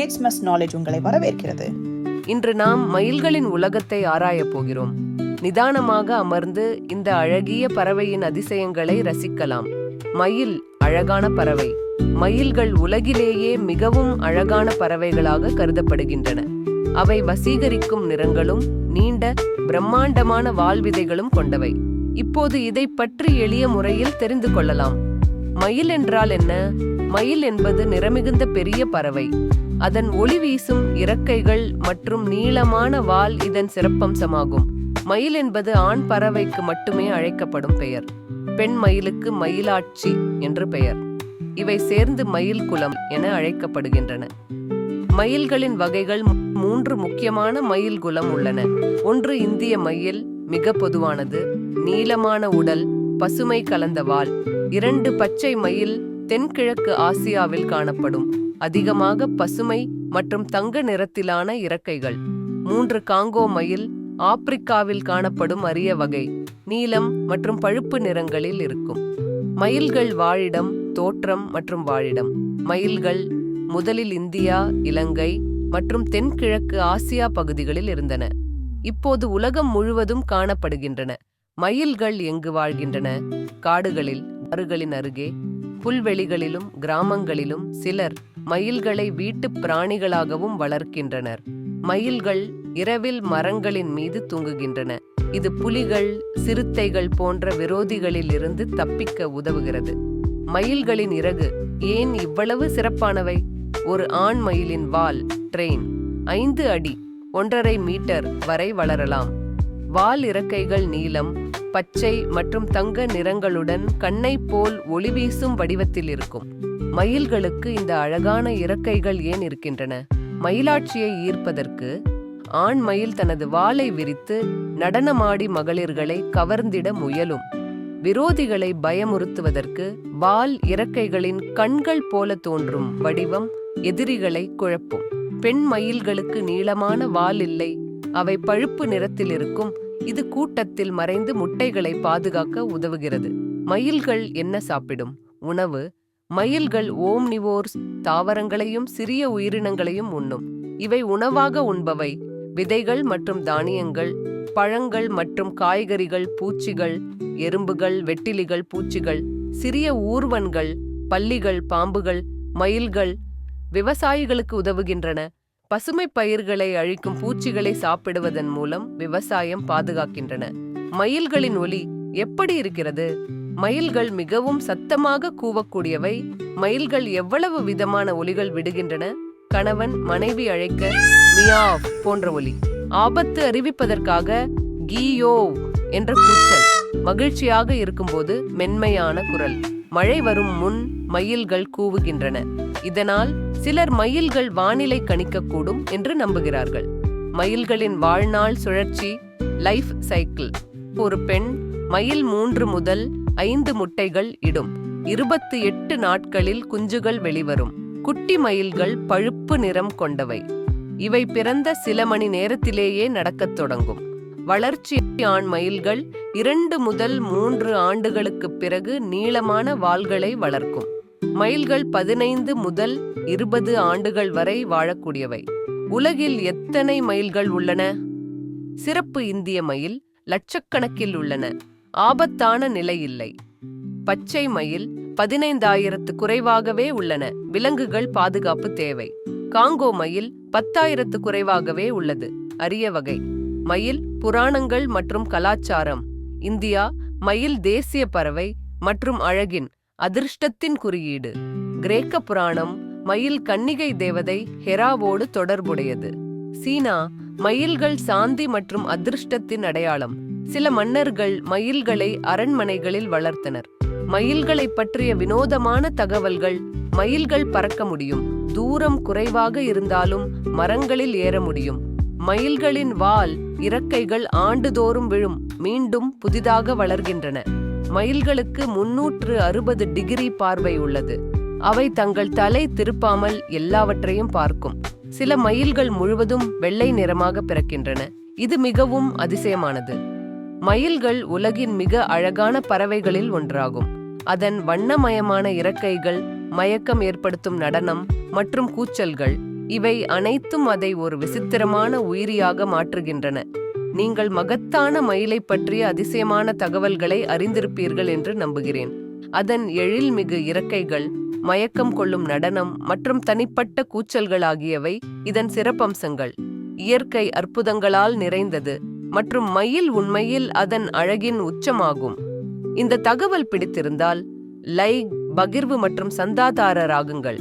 Kids மஸ் knowledge உங்களை வரவேற்கிறது. இன்று நாம் மயில்களின் உலகத்தை ஆராயப் போகிறோம். நிதானமாக அமர்ந்து இந்த அழகிய பறவையின் அதிசயங்களை ரசிக்கலாம். மயில் அழகான பறவை. மயில்கள் உலகிலேயே மிகவும் அழகான பறவைகளாக கருதப்படுகின்றன. அவை வசீகரிக்கும் நிறங்களும் நீண்ட பிரம்மாண்டமான வாழ்விதைகளும் கொண்டவை. இப்போது இதை பற்றி எளிய முறையில் தெரிந்து கொள்ளலாம். மயில் என்றால் என்ன? மயில் என்பது நிறமிகுந்த பெரிய பறவை. அதன் ஒளி வீசும் இறக்கைகள் மற்றும் நீளமான வால் இதன் சிறப்பம்சமாகும். மயில் என்பது ஆண் பறவைக்கு மட்டுமே அழைக்கப்படும் பெயர். பெண் மயிலுக்கு மயிலாட்சி என்று பெயர். இவை சேர்ந்து மயில் குலம் என அழைக்கப்படுகின்றன. மயில்களின் வகைகள் மூன்று முக்கியமான மயில் குலம் உள்ளன. ஒன்று இந்திய மயில் மிக பொதுவானது நீளமான உடல் பசுமை கலந்த வால். இரண்டு பச்சை மயில் தென்கிழக்கு ஆசியாவில் காணப்படும். அதிகமாக பசுமை மற்றும் தங்க நிறத்திலான இறக்கைகள். மூன்று காங்கோ மயில் ஆப்பிரிக்காவில் காணப்படும் அரிய வகை நீலம் மற்றும் பழுப்பு நிறங்களில் இருக்கும். மயில்கள் வாழிடம் தோற்றம் மற்றும் வாழிடம். மயில்கள் முதலில் இந்தியா இலங்கை மற்றும் தென்கிழக்கு ஆசியா பகுதிகளில் இருந்தன. இப்போது உலகம் முழுவதும் காணப்படுகின்றன. மயில்கள் எங்கு வாழ்கின்றன? காடுகளில் ஆறுகளின் அருகே புல்வெளிகளிலும் கிராமங்களிலும் சிலர் மயில்களை வீட்டுப் பிராணிகளாகவும் வளர்க்கின்றனர். மயில்கள் இரவில் மரங்களின் மீது தூங்குகின்றன. இது புலிகள் சிறுத்தைகள் போன்ற விரோதிகளில் இருந்து தப்பிக்க உதவுகிறது. மயில்களின் இறகு ஏன் இவ்வளவு சிறப்பானவை? ஒரு ஆண் மயிலின் வால் ட்ரெயின் ஐந்து அடி ஒன்றரை மீட்டர் வரை வளரலாம். வால் இறக்கைகள் நீலம் பச்சை மற்றும் தங்க நிறங்களுடன் கண்ணை போல் ஒளி வீசும் வடிவத்தில் இருக்கும். மயில்களுக்கு இந்த அழகான இறக்கைகள் ஏன் இருக்கின்றன? மயிலாட்சியை ஈர்ப்பதற்கு ஆண் மயில் தனது வாளை விரித்து நடனமாடி மகளிர்களை கவர்ந்திட முயலும். விரோதிகளை பயமுறுத்துவதற்கு வால் இறக்கைகளின் கண்கள் போல தோன்றும் வடிவம் எதிரிகளை குழப்பும். பெண் மயில்களுக்கு நீளமான வால் இல்லை. அவை பழுப்பு நிறத்தில் இருக்கும். இது கூட்டத்தில் மறைந்து முட்டைகளை பாதுகாக்க உதவுகிறது. மயில்கள் என்ன சாப்பிடும்? உணவு மயில்கள் ஓம்னிவோர்ஸ் தாவரங்களையும் சிறிய உயிரினங்களையும் உண்ணும். இவை உணவாக உண்பவை. விதைகள் மற்றும் தானியங்கள் பழங்கள் மற்றும் காய்கறிகள் பூச்சிகள் எறும்புகள் வெட்டிலிகள் பூச்சிகள் சிறிய ஊர்வன்கள் பள்ளிகள் பாம்புகள் மயில்கள் விவசாயிகளுக்கு உதவுகின்றன. பசுமை பயிர்களை அழிக்கும் பூச்சிகளை சாப்பிடுவதன் மூலம் விவசாயம் பாதுகாக்கின்றன. மயில்களின் ஒலி எப்படி இருக்கிறது? மயில்கள் மிகவும் சத்தமாக கூவக்கூடியவை. மயில்கள் எவ்வளவு விதமான ஒலிகள் விடுகின்றன? கணவன் மனைவி அழைக்க மியாவ் போன்ற ஒலி. ஆபத்து அறிவிப்பதற்காக கீயோ என்ற கூச்சல் மகிழ்ச்சியாக இருக்கும்போது மென்மையான குரல். மழை வரும் முன் மயில்கள் கூவுகின்றன. இதனால் சிலர் மயில்கள் வானிலை கணிக்கக்கூடும் என்று நம்புகிறார்கள். மயில்களின் வாழ்நாள் சுழற்சி லைஃப் சைக்கிள் ஒரு பெண் மயில் மூன்று முதல் ஐந்து முட்டைகள் இடும். இருபத்தி எட்டு நாட்களில் குஞ்சுகள் வெளிவரும். குட்டி மயில்கள் பழுப்பு நிறம் கொண்டவை. இவை பிறந்த சில மணி நேரத்திலேயே நடக்கத் தொடங்கும். வளர்ச்சி ஆண் மயில்கள் இரண்டு முதல் மூன்று ஆண்டுகளுக்குப் பிறகு நீளமான வாள்களை வளர்க்கும். மயில்கள் பதினைந்து முதல் இருபது ஆண்டுகள் வரை வாழக்கூடியவை. உலகில் எத்தனை மயில்கள் உள்ளன? சிறப்பு இந்திய மயில் லட்சக்கணக்கில் உள்ளன. ஆபத்தான நிலை இல்லை பச்சை மயில் பதினைந்தாயிரத்து குறைவாகவே உள்ளன. விலங்குகள் பாதுகாப்பு தேவை. காங்கோ மயில் பத்தாயிரத்து குறைவாகவே உள்ளது. அரிய வகை. மயில் புராணங்கள் மற்றும் கலாச்சாரம். இந்தியா மயில் தேசிய பறவை மற்றும் அழகின் அதிர்ஷ்டத்தின் குறியீடு. கிரேக்க புராணம் மயில் கன்னிகை தேவதை ஹெராவோடு தொடர்புடையது. சீனா மயில்கள் சாந்தி மற்றும் அதிர்ஷ்டத்தின் அடையாளம். சில மன்னர்கள் மயில்களை அரண்மனைகளில் வளர்த்தனர். மயில்களை பற்றிய வினோதமான தகவல்கள் மயில்கள் பறக்க முடியும். தூரம் குறைவாக இருந்தாலும் மரங்களில் ஏற முடியும். மயில்களின் வால் இறக்கைகள் ஆண்டுதோறும் விழும் மீண்டும் புதிதாக வளர்கின்றன. மயில்களுக்கு முன்னூற்று அறுபது டிகிரி பார்வை உள்ளது. அவை தங்கள் தலை திருப்பாமல் எல்லாவற்றையும் பார்க்கும். சில மயில்கள் முழுவதும் வெள்ளை நிறமாக பிறக்கின்றன. இது மிகவும் அதிசயமானது. மயில்கள் உலகின் மிக அழகான பறவைகளில் ஒன்றாகும். அதன் வண்ணமயமான இறக்கைகள் மயக்கம் ஏற்படுத்தும் நடனம் மற்றும் கூச்சல்கள் இவை அனைத்தும் அதை ஒரு விசித்திரமான உயிரியாக மாற்றுகின்றன. நீங்கள் மகத்தான மயிலைப் பற்றிய அதிசயமான தகவல்களை அறிந்திருப்பீர்கள் என்று நம்புகிறேன். அதன் எழில்மிகு இறக்கைகள் மயக்கம் கொள்ளும் நடனம் மற்றும் தனிப்பட்ட கூச்சல்கள் ஆகியவை இதன் சிறப்பம்சங்கள். இயற்கை அற்புதங்களால் நிறைந்தது மற்றும் மயில் உண்மையில் அதன் அழகின் உச்சமாகும். இந்த தகவல் பிடித்திருந்தால் லைக் பகிர்வு மற்றும் சந்தாதாரராகுங்கள்.